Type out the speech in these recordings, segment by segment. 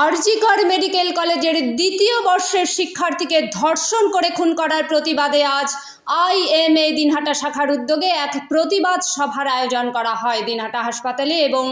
RG Kar medical কলেজের দ্বিতীয় বর্ষের শিক্ষার্থীকে ধর্ষণ করে খুন করার প্রতিবাদে আজ আইএমএ দিনহাটা শাখার উদ্যোগে এক প্রতিবাদ সভার আয়োজন করা হয় দিনহাটা হাসপাতালে এবং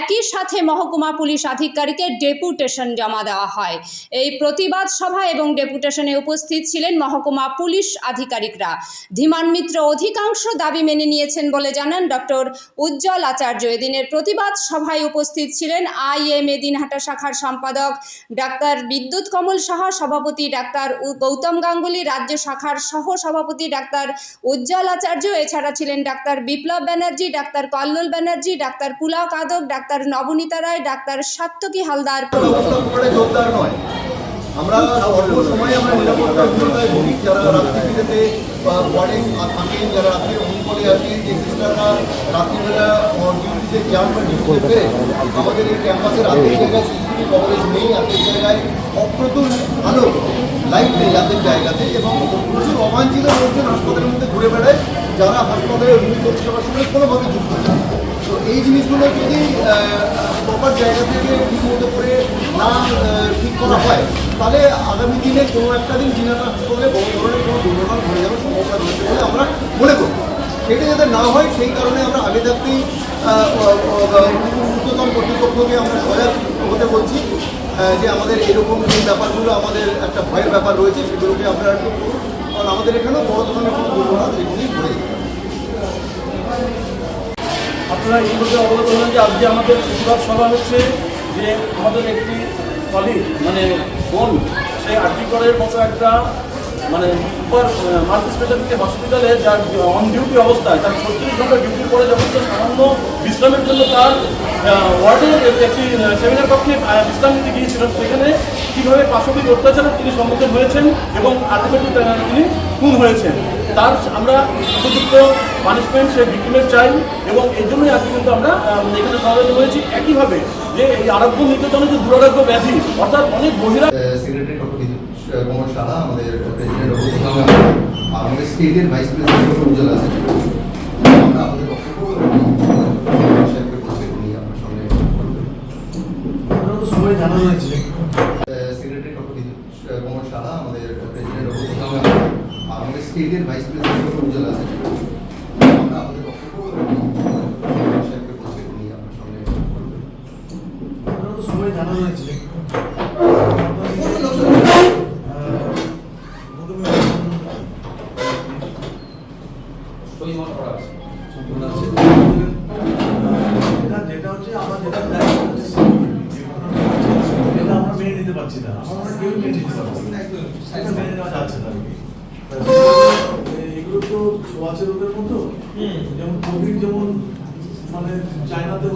একই সাথে মহকুমা পুলিশ আধিকারিকের ডেপুটেশন জমা দেওয়া হয়। এই প্রতিবাদ সভা এবং ডেপুটেশনে উপস্থিত ছিলেন মহকুমা পুলিশ আধিকারিকরা। ধীমান মিত্র অধিকাংশ দাবি মেনে নিয়েছেন বলে জানান ডক্টর উজ্জ্বল আচার্য। এদিনের প্রতিবাদ সভায় উপস্থিত ছিলেন আইএমএ দিনহাটা শাখার সম্পাদক ডাক্তার বিদ্যুৎ কমল সাহা, সভাপতি ডাক্তার গৌতম গাঙ্গুলি, রাজ্য শাখার সহ সভাপতি ডাক্তার উজ্জ্বল আচার্য, এছাড়া ছিলেন doctor Biplab Banerjee, doctor Kallol Banerjee, doctor pulao কাদক ডাক্তার নবনীতা রায়, ডাক্তার সাত্তকী হালদার। আমরা অল্প সময়ে আমরা নিরাপত্তাহীনতায় ভুগি যারা থাকেন, যারা রাত্রি যে সিস্টাররা রাত্রিবেলা ডিউটিতে আমাদের এই ক্যাম্পাসের আর্ধেক জায়গায় সিসিটিভি কভারেজ নেই আর্ধেক জায়গায় অপ্রতুল আলো লাইট নেই আর্ধেক জায়গাতে এবং প্রচুর অবাঞ্ছিত লোকজন হাসপাতালের মধ্যে ঘুরে বেড়ায়, যারা হাসপাতালের রুগী পরিষেবার সঙ্গে কোনোভাবে যুক্ত নেই তো এই জিনিসগুলো যদি প্রপার জায়গা থেকে ঠিক মতো করে না ঠিক করা হয়, তাহলে আগামী দিনে কোনো একটা দিন জিনাটা হাসপাতালে বড় ধরনের কোনো দুর্ঘটনা ঘটে যাওয়ার সম্ভাবনা রয়েছে বলে আমরা মনে করি। সেটা যাতে না হয়, সেই কারণে আমরা আগে থাকতেই ঊর্ধ্বতন কর্তৃপক্ষকে আমরা সজাগ হতে বলছি। যে আমাদের এরকম যে ব্যাপারগুলো আমাদের একটা ভয়ের ব্যাপার রয়েছে, সেগুলোকে আপনারা একটু করুন। কারণ আমাদের এখানেও বড় ধরনের কোনো দুর্ঘটনা এগুলি ঘটে আপনারা আপনারা ইতিমধ্যে অবগত হলেন যে আজকে আমাদের প্রতিবাদ সভা হচ্ছে যে আমাদের একটি কলিগ মানে বোন সেই আর্টিকলের মতো একটা মানে মাল্টি স্পেশালিটি হসপিটালে যার অন ডিউটি অবস্থায় তার ছত্রিশ ঘণ্টা ডিউটির পরে যখন সে সামান্য বিশ্রামের জন্য তার ওয়ার্ডে একটি সেমিনার কক্ষে বিশ্রাম নিতে গিয়েছিলেন সেখানে কীভাবে পাশবিক অত্যাচারের তিনি সম্মুখীন হয়েছেন এবং আলটিমেটলি তিনি খুন হয়েছেন। তার আমরা উপযুক্ত পানিশমেন্ট সে ভিক্টিমের চাই এবং এই জন্যই আজকে কিন্তু আমরা এখানে সমাবেত হয়েছি। একইভাবে যে এই আরোগ্য নির্যাতনের যে দুরারোগ্য ব্যাধি, অর্থাৎ অনেক বিদ্যুৎ কুমার সাহা আমাদের প্রেসিডেন্ট অবস্থিত আর আমাদের স্টেটের ভাইস প্রেসিডেন্ট উজ্জ্বল আছেন আমরা আমাদের বক্তব্য সেক্রেটারি ডক্টর কুমার সাহা আমাদের প্রেসিডেন্ট অবস্থিত আর আমাদের স্টেটের ভাইস প্রেসিডেন্ট উজ্জ্বল আছেন আমরা আমাদের বক্তব্য সাহেবকে বলছি উনি মেনে নিতে পারছি না। আমার মনে কেউ মেনে নিতে পারছি না। এটা মেনে নেওয়া যাচ্ছে না এগুলো তো ছোঁয়াচে রোগের মতো। যেমন কোভিড যেমন মানে চায়নাতে